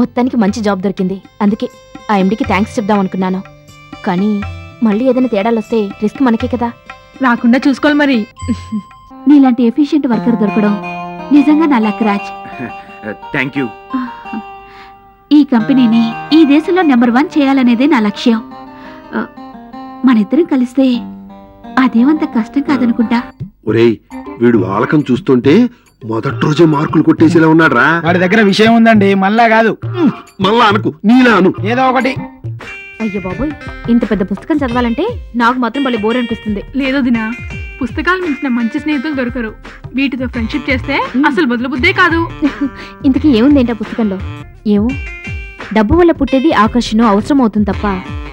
మొత్తానికి మంచి జాబ్ దొరికింది. అందుకే ఆ ఎండికి థ్యాంక్స్ చెప్దాం అనుకున్నాను. కానీ మళ్ళీ ఏదైనా తేడాలు వస్తే రిస్క్ మనకే కదా. రాకుండా చూసుకోవాలి మరి. నీలాంటి ఎఫిషియెంట్ వర్కర్ దొరకడం నిజంగా నా లక్ రాజ్. Thank you. ఈ కంపెనీని ఈ దేశంలో నెంబర్ వన్ చేయాలనేదే నా లక్ష్యం. ఆ, మనిద్దరం కలిస్తే అదేమంత కష్టం కాదనుకుంటా. ఒరేయ్ వీడు వాలకం చూస్తుంటే మొదటి రోజే మార్కులు కొట్టేసేలా ఉన్నాడ్రా. వాడి దగ్గర విషయం ఉందండి మళ్ళా కాదు. మళ్ళా అనకు నీలా అను. ఏదో ఒకటి. అయ్యో బాబోయ్ ఇంత పెద్ద పుస్తకం చదవాలంటే నాకు మాత్రం భలే బోర్ అనిపిస్తుంది. లేదు దినా పుస్తకాలు మించిన మంచి స్నేహితులు దొరకరు. వీటితో ఫ్రెండ్షిప్ చేస్తే. అసలు బదులు బుద్ధే కాదు. ఇంతకీ ఏముంది ఏంటా పుస్తకంలో? ఏమో? డబ్బు వల్ల పుట్టేది ఆకర్షణ అవసరం అవుతుంది తప్ప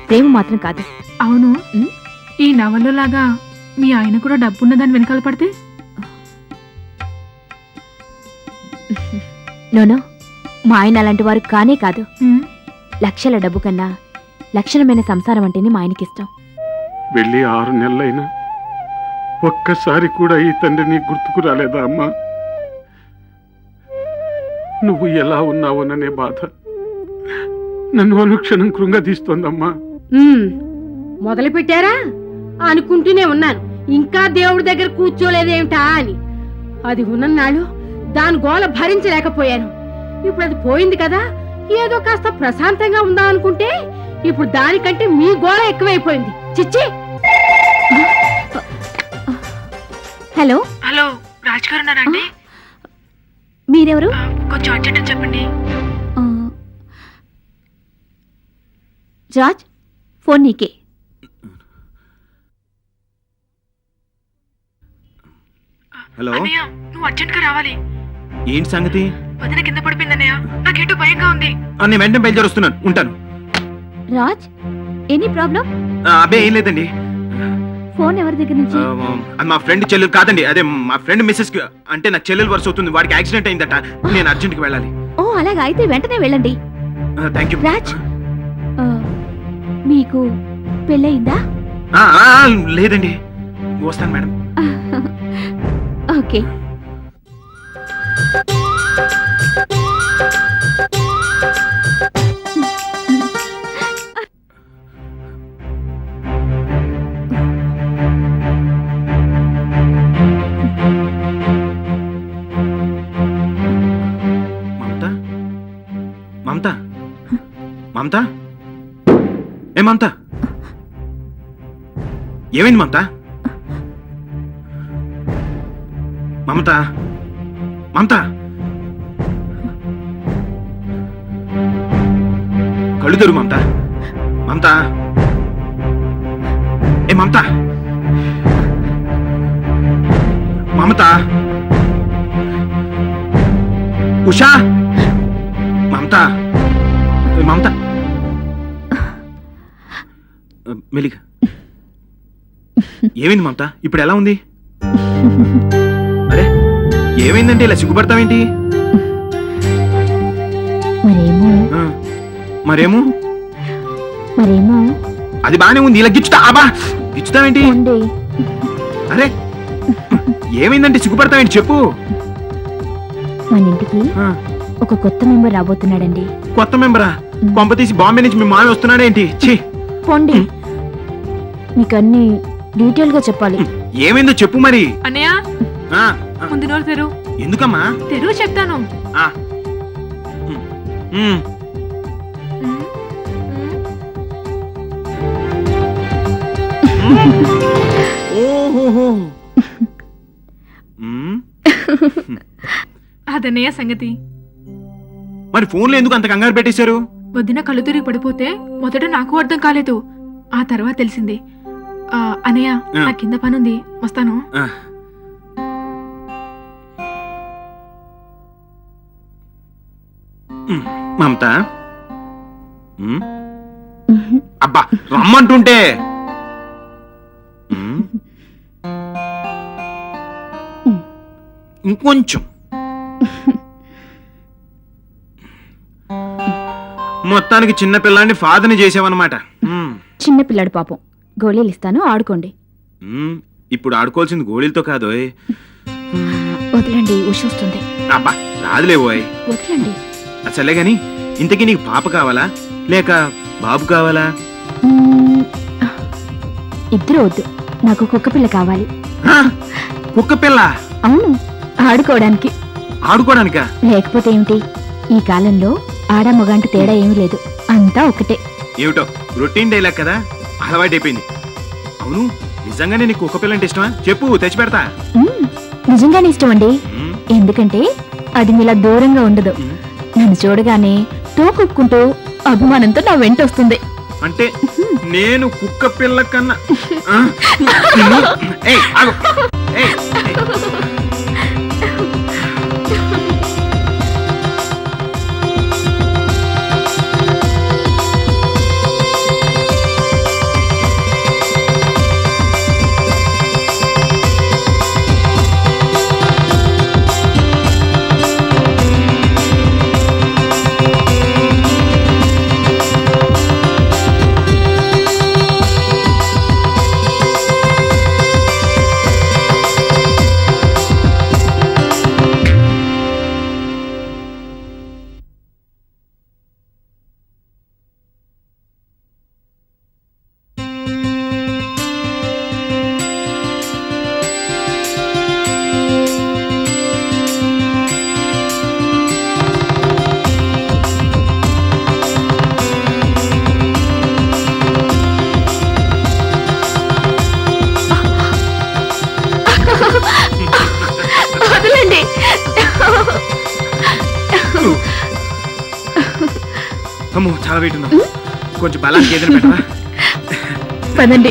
ప్రేమ మాత్రం కాదు. అవును. ఈ నవల్లో లాగా మీ ఆయన కూడా డబ్బున్న దాని వెనకాల పడితే? నోనో మా ఆయన అలాంటి వారు కానే కాదు. లక్షల డబ్బు కన్నా లక్షణమైన సంసారం అంటేనే మా ఆయనకి ఇష్టం. వెళ్ళి ఆరు నెలలైనా ఒక్కసారి కూడా ఈ తండ్రిని గుర్తుకు రాలేదా అమ్మా? నువ్వు ఎలా ఉన్నావుననే బాధ నన్ను అనుక్షణం కృంగదీస్తోందమ్మా మొదలు పెట్టారా అనుకుంటూనే ఉన్నాను. ఇంకా దేవుడి దగ్గర కూర్చోలేదేమిటా అని. అది ఉన్ననాళ్ళు దాని గోల భరించలేకపోయాను. ఇప్పుడు అది పోయింది కదా? ఏదో కాస్త ప్రశాంతంగా ఉందా అనుకుంటే ఇప్పుడు దానికంటే మీ గోల ఎక్కువైపోయింది. చిచ్చి! హలో? హలో రాజ్ గారు ఉన్నారా అండి? మీరెవరు? కొంచెం అర్జెంట్ చెప్పండి. ఆ, రాజ్ ఫోన్ నీకే. హలో? నువ్వు అర్జెంట్గా రావాలి. ఏంటి సంగతి? వదిన కింద పడిపోయింది అన్నయ్య నాకేంటో భయంగా ఉంది. నేను వెంటనే బయలుదేరి వస్తున్నాను ఉంటాను. Raj any problem? అబ్బే ఏం లేదండి. ఫోన్ ఎవరి దగ్గర నుంచి? అది మా ఫ్రెండ్ చెల్లెలు కాదండి. అదే మా ఫ్రెండ్ మిస్సెస్ అంటే నాకు చెల్లెలు వరుస అవుతుంది. వాడికి యాక్సిడెంట్ అయిందట. నేను అర్జెంట్కి వెళ్ళాలి. ఓ అలాగా. అయితే వెంటనే వెళ్ళండి. Thank you. రాజ్ మీకు పెళ్ళయిందా? లేదండి. వస్తాను మేడం. ఓకే. మమత? మమత? మమత? ఏ మమత? ఏమైంది మమత? మమత? మంత కళ్ళు తెరు మంత మంత ఏ మమత. మమత. ఉషా. మమత. ఏ, మమత. మెలిక ఏమైంది మమత? ఇప్పుడు ఎలా ఉంది? ఏమైందంటే ఇలా సిగ్గుపడతావేంటి? మరేమో? ఆ, మరేమో? మరేమో? అది బానే ఉంది ఇలా గిచ్చుతా అబ్బా! గిచ్చుతావేంటి? ఉండే అరే ఏమైందంటే సిగ్గుపడతావేంటి చెప్పు. మన ఇంటికి ఆ, ఒక కొత్త మెంబర్ రాబోతున్నాడండి. కొత్త మెంబరా? కొంప తీసి బాంబే నుంచి మీ మామి వస్తున్నాడేంటి? ఛీ! పోండి. మీకు అన్ని డీటెయిల్గా చెప్పాలి ఏమైందో చెప్పు మరి. అన్నయ్య? ఆ, ఆ, ముందు నోరు తెరు. ఎందుకమ్మా? తెరువు చెప్తాను. ఆ, ఉమ్, ఉమ్, మ్, మ్. ఓహోహో ఉమ్, అదన్నయ్య సంగతి. మరి ఫోన్లో ఎందుకు అంత కంగారు పెట్టేశారు? వదిన కళ్ళు తిరిగి పడిపోతే మొదట నాకు అర్థం కాలేదు. ఆ తర్వాత తెలిసింది. ఆ, ఆ. నా కింద పనుంది. వస్తాను. ఆ. మమత. అబ్బా రమ్మంటుంటే. ఇంకొంచెం. మొత్తానికి చిన్న పిల్లాన్ని ఫాదర్ని చేసావన్నమాట. చిన్న పిల్లాడు పాపం. గోళీలు ఇస్తాను ఆడుకోండి. ఇప్పుడు ఆడుకోవాల్సింది గోళీలతో కాదు. వదలండి ఉష వస్తుంది. అబ్బా రాదులే ఓయ్. వదలండి. అసలే గాని ఇంతకీ నీకు పాప కావాలా? లేక బాబు కావాలా. ఇద్దరు వద్దు. నాకు కుక్క పిల్ల కావాలి? కుక్క పిల్ల? అవును ఆడుకోవడానికి. ఆడుకోవడానికా? లేకపోతే ఏమిటి? ఈ కాలంలో ఆడ మగంటి తేడా ఏమీ లేదు. అంతా ఒకటే. ఏమిటో రొటీన్ డైలాగ్ కదా? అలవాటైపోయింది. అవును నిజంగానే నీకు కుక్క పిల్ల అంటే ఇష్టమా? చెప్పు తెచ్చి పెడతా. నిజంగానే ఇష్టం అండి. ఎందుకంటే అది మీలా దూరంగా ఉండదు. నన్ను చూడగానే తోకొక్కుంటూ అభిమానంతో నా వెంట వస్తుంది. అంటే నేను కుక్క పిల్ల కన్నా అమ్మో చాలా వెయిట్ ఉందా. కొంచెం బలానికి ఏదైనా పెట్టవా పదండి.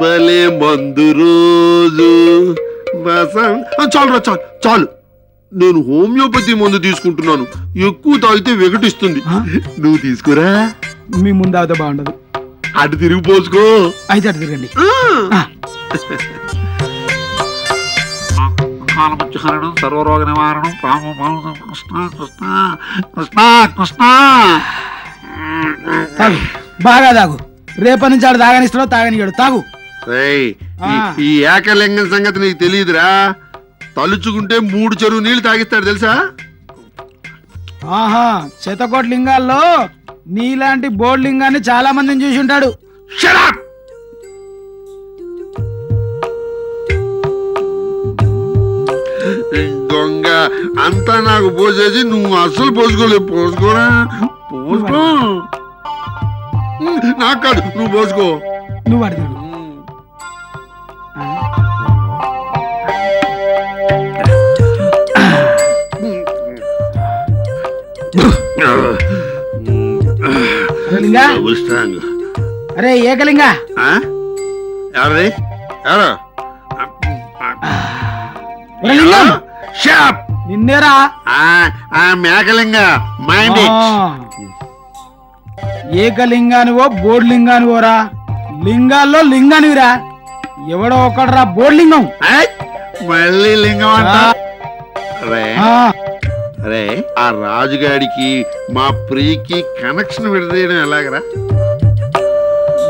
భలే మందు రోజు. వసం- ఆ, చాలురా చాలు చాలు. నేను హోమియోపతి మందు తీసుకుంటున్నాను. ఎక్కువ తాగితే వికటిస్తుంది. ఆ? నువ్వు తీసుకురా. మీ ముందు అవుతే బాగుండదు. అటు తిరిగి పోసుకో. అయితే అటు తిరగండి. ఆ, కాలముచ్చహరణం సర్వరోగ నివారణం పాము పాము కృష్ణ కృష్ణ కృష్ణ కృష్ణ. తాగు బాగా తాగు. రేపటి నుంచి ఆడు తాగనిస్తాడో తాగనియాడు తాగు. రేయ్. ఈ- ఈ ఏకలింగం సంగతి నీకు తెలియదురా తలుచుకుంటే మూడు చెరువు నీళ్ళు తాగిస్తాడు తెలుసా? ఆహా శతకోటి లింగాల్లో నీలాంటి బోర్డు లింగాన్ని చాలా మందిని చూసి ఉంటాడు. Shut up! దొంగ అంతా నాకు పోసేసి నువ్వు అస్సలు పోసుకోలేవు పోసుకోరా? పోసుకో. నాకు కాదు నువ్వు పోసుకో. నువ్వు అడు తిరుగు. అరే ఏకలింగా? ఎవరి ఎవరు? షాప్. నిన్నేరా? ఆ మేకలింగ మైండ్. ఏకలింగానివో లింగాల్లో లింగానివిరా? ఎవడో ఒకడరా బోర్డు లింగం మళ్ళీ లింగం అంట. అరే ఆ. రాజుగాడికి మా ప్రియకి కనెక్షన్ విడదీయడం ఎలాగరా?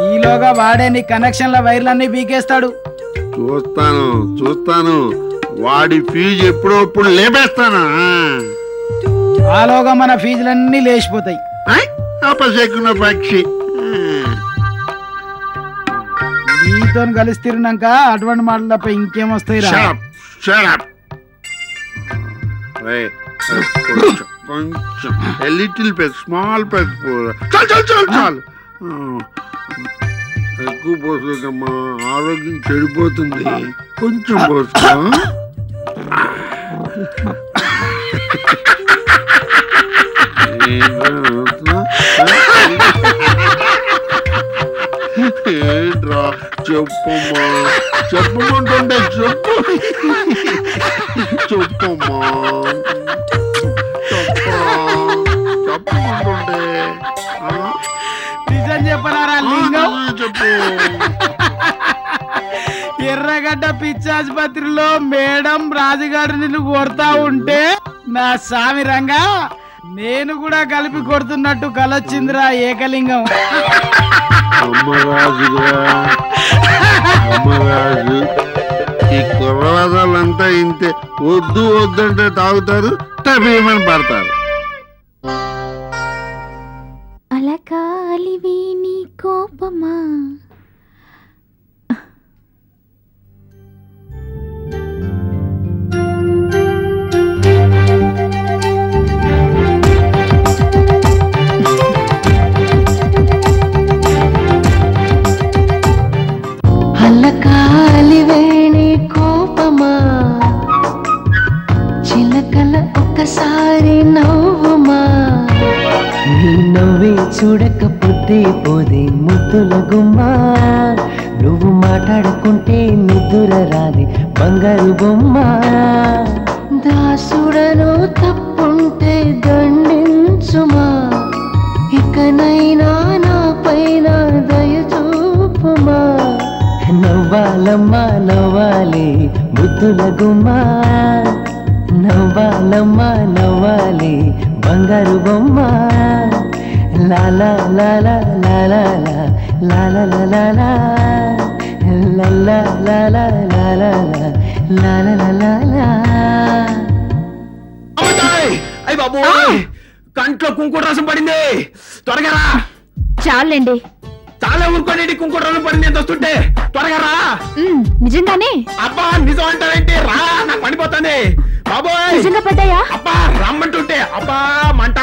ఈలోగా వాడే నీ కనెక్షన్ల వైర్లన్నీ పీకేస్తాడు. చూస్తాను చూస్తాను. వాడి ఫీజు ఎప్పుడో ఇప్పుడు లేపేస్తాను? ఆలోగా మన ఫీజులన్నీ లేచిపోతాయి. అపశకున పక్షి. నీతో కలిసి తిరిగినాక అటువంటి మాటలు తప్ప ఇంకేం వస్తాయి కొంచెం లిటిల్ పెగ్ స్మాల్ పెగ్ చాలు చాలు చాలు చాలు. ఆ, ఎక్కువ పోసుకోకమ్మా ఆరోగ్యం చెడిపోతుంది. కొంచెం పోసుకో ఏంట్రా? చెప్పమ్మా. చెప్పమంటుంటే చెప్పు. చెప్పమ్మా. చెప్పమంటుంటే? నిజం చెప్పనారా లింగం? చెప్పు. ఎర్రగడ్డ పిచ్చాసుపత్రిలో మేడం రాజుగారు నిన్ను కొడతా ఉంటే నా సామి రంగా నేను కూడా కలిపి కొడుతున్నట్టు కలొచ్చిందిరా ఏకలింగం. ఈ కుర్రవాదాలంతా ఇంతే. వద్దు వద్దంటే తాగుతారు టబీమని పడతారు. చిలకాలివి నీ కోపమా? నవ్వుమా నీ నవ్వే చూడకపోతే పోదే ముద్దుల గుమ్మా. నువ్వు మాట్లాడుకుంటే నిద్ర రాది బంగారు బొమ్మ. దాసుడను తప్పుంటే దండించుమా ఇకనైనా నా పైన దయ చూపుమా. నవ్వాలమ్మా నవ్వాలి ముద్దుల గుమ్మా. నవ్వాలమ్మా నవ్వాలి బంగారు బొమ్మ లాలా లాలా లాలా లాలా లాలా లాలా లాలా లాలా లాలా లాలా అయ్యి బాబోయ్ కంట్లో కుంకుడు రసం పడింది త్వరగా రా చాలండి చాలా ఊరుకోండి కుంకుడు రసం పడింది ఎంత వస్తుంటే త్వరగా రా నిజంగానే అబ్బా నిజం అంటావేంటి రా నాకు పడిపోతుంది బాబోయ్! నిజంగా పడ్డాయా? అబ్బా రమ్మంటుంటే అబ్బా మంట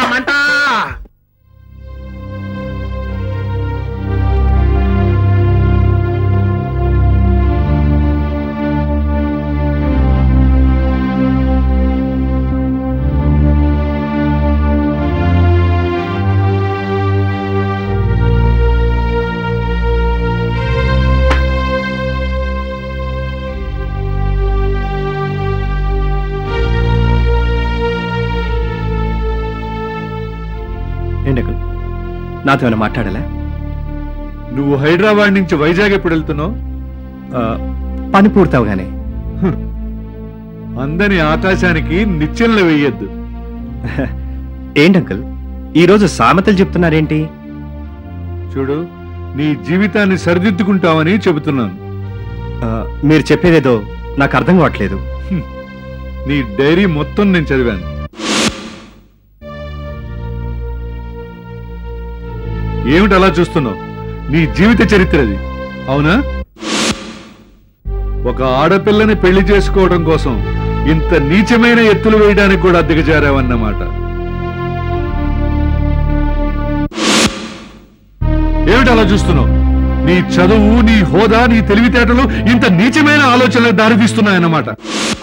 నాతో ఏమైనా మాట్లాడాలా? నువ్వు హైదరాబాద్ నుంచి వైజాగ్ ఎప్పుడు వెళ్తున్నావు? పని పూర్తవగానే అందని ఆకాశానికి నిచ్చెనలు వెయ్యొద్దు ఏంటంకుల్ ఈరోజు సామెతలు చెప్తున్నారేంటి? చూడు నీ జీవితాన్ని సరిదిద్దుకుంటావని చెబుతున్నాను. మీరు చెప్పేదేదో నాకు అర్థం కావట్లేదు. నీ డైరీ మొత్తం నేను చదివాను. ఏమిటి అలా చూస్తున్నావు? నీ జీవిత చరిత్ర అది అవునా? ఒక ఆడపిల్లని పెళ్ళి చేసుకోవడం కోసం ఇంత నీచమైన ఎత్తులు వేయడానికి కూడా దిగజారావన్నమాట. ఏమిటి అలా చూస్తున్నావు? నీ చదువు నీ హోదా నీ తెలివితేటలు ఇంత నీచమైన ఆలోచనలకు దారితీస్తున్నాయన్నమాట.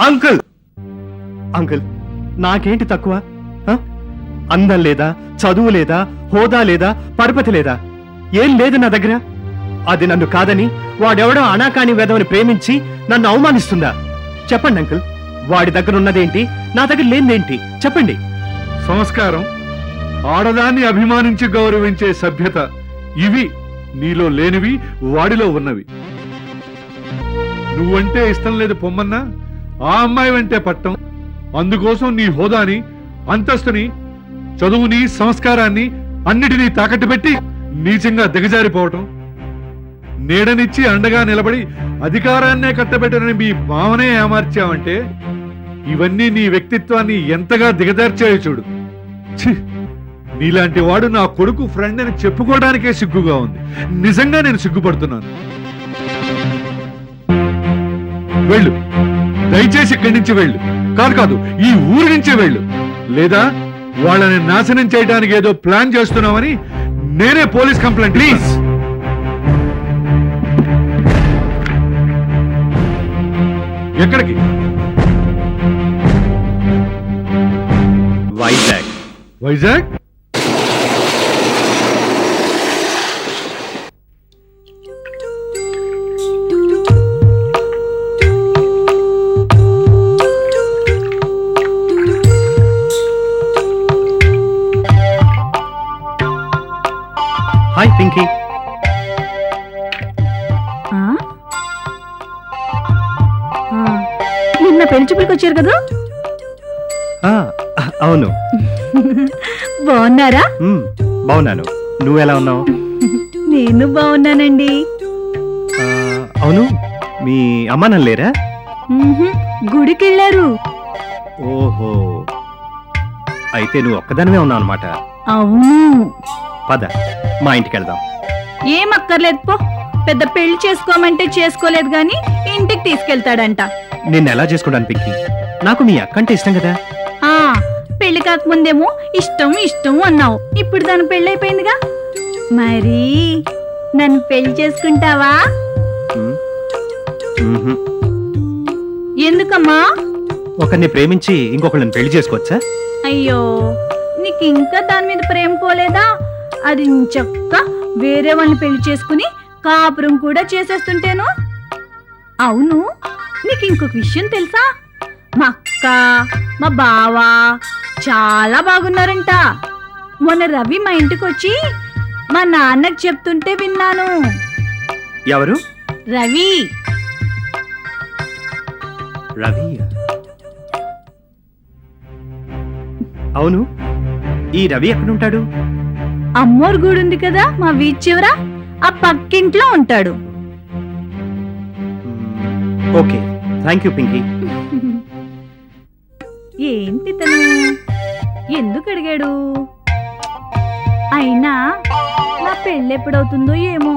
అంకుల్! అంకుల్ నాకేంటి తక్కువ? అందం లేదా చదువు లేదా హోదా లేదా పరపతి లేదా? ఏం లేదు నా దగ్గర. అది నన్ను కాదని వాడెవడో అనాకాని వేదవని ప్రేమించి నన్ను అవమానిస్తుందా? చెప్పండి అంకుల్ వాడి దగ్గర ఉన్నదేంటి? నా దగ్గర లేనిదేంటి? చెప్పండి. సంస్కారం ఆడదాన్ని అభిమానించి గౌరవించే సభ్యత ఇవి నీలో లేనివి వాడిలో ఉన్నవి. నువ్వంటే ఇష్టం లేదు పొమ్మన్నా ఆ అమ్మాయి వెంటే పట్టం అందుకోసం నీ హోదాని అంతస్తుని చదువుని సంస్కారాన్ని అన్నిటినీ తాకట్టు పెట్టి నీచంగా దిగజారిపోవటం. నీడనిచ్చి అండగా నిలబడి అధికారాన్నే కట్టబెట్టనని మీ భావనే ఏమార్చావంటే ఇవన్నీ నీ వ్యక్తిత్వాన్ని ఎంతగా దిగజార్చాయో చూడు. ఛీ! నీలాంటి వాడు నా కొడుకు ఫ్రెండ్ అని చెప్పుకోవడానికే సిగ్గుగా ఉంది. నిజంగా నేను సిగ్గుపడుతున్నాను. వెళ్ళు. దయచేసి ఇక్కడి నుంచి వెళ్ళు. కాదు కాదు ఈ ఊరి నుంచి వెళ్ళు. లేదా వాళ్ళని నాశనం చేయడానికి ఏదో ప్లాన్ చేస్తున్నామని నేనే పోలీస్ కంప్లైంట్ ప్లీజ్. ఎక్కడికి? వైజాగ్. వైజాగ్? వచ్చారు కదా? అవును. బాగున్నారా? బాగున్నాను. నువ్వు ఎలా ఉన్నావు? నేను బాగున్నానండి. ఆ, అవును. మీ అమ్మ లేరా? గుడికి వెళ్ళారు ఓహో. అయితే నువ్వు ఒక్కదానివే ఉన్నావు అనమాట అవును. పద మా ఇంటికి వెళ్దాం. ఏం అక్కర్లేదు పో. పెద్ద పెళ్ళి చేసుకోమంటే చేసుకోలేదు గాని ఇంటికి తీసుకెళ్తాడంట. నిన్ను ఎలా చేసుకుంటాను పిక్కి? నాకు మీ అక్క అంటే ఇష్టం కదా. ఆ పెళ్ళి కాకముందేమో ఇష్టం ఇష్టం అన్నావు. ఇప్పుడు దాని పెళ్ళైపోయిందిగా? మరి నన్ను పెళ్ళి చేసుకుంటావా. ఎందుకమ్మా? ఒకరిని ప్రేమించి ఇంకొకరిని పెళ్ళి చేసుకోవచ్చా? అయ్యో నీకు ఇంకా దాని మీద ప్రేమ పోలేదా? అది చక్క వేరే వాళ్ళని పెళ్ళి చేసుకుని కాపురం కూడా చేసేస్తుంటేను? అవును నీకు ఇంకొక విషయం తెలుసా? మా అక్క మా బావ చాలా బాగున్నారంట. మొన్న రవి మా ఇంటికి వచ్చి మా నాన్నకి చెప్తుంటే విన్నాను. ఎవరు? రవి. రవి? అవును. ఈ రవి ఎక్కడుంటాడు? అమ్మోరు గూడు ఉంది కదా మా వీధి చివర? ఆ పక్కింట్లో ఉంటాడు. ఓకే. థ్యాంక్ యూ పింకీ ఏంటి తను? ఎందుకు అడిగాడు? అయినా నా పెళ్ళెప్పుడవుతుందో ఏమో.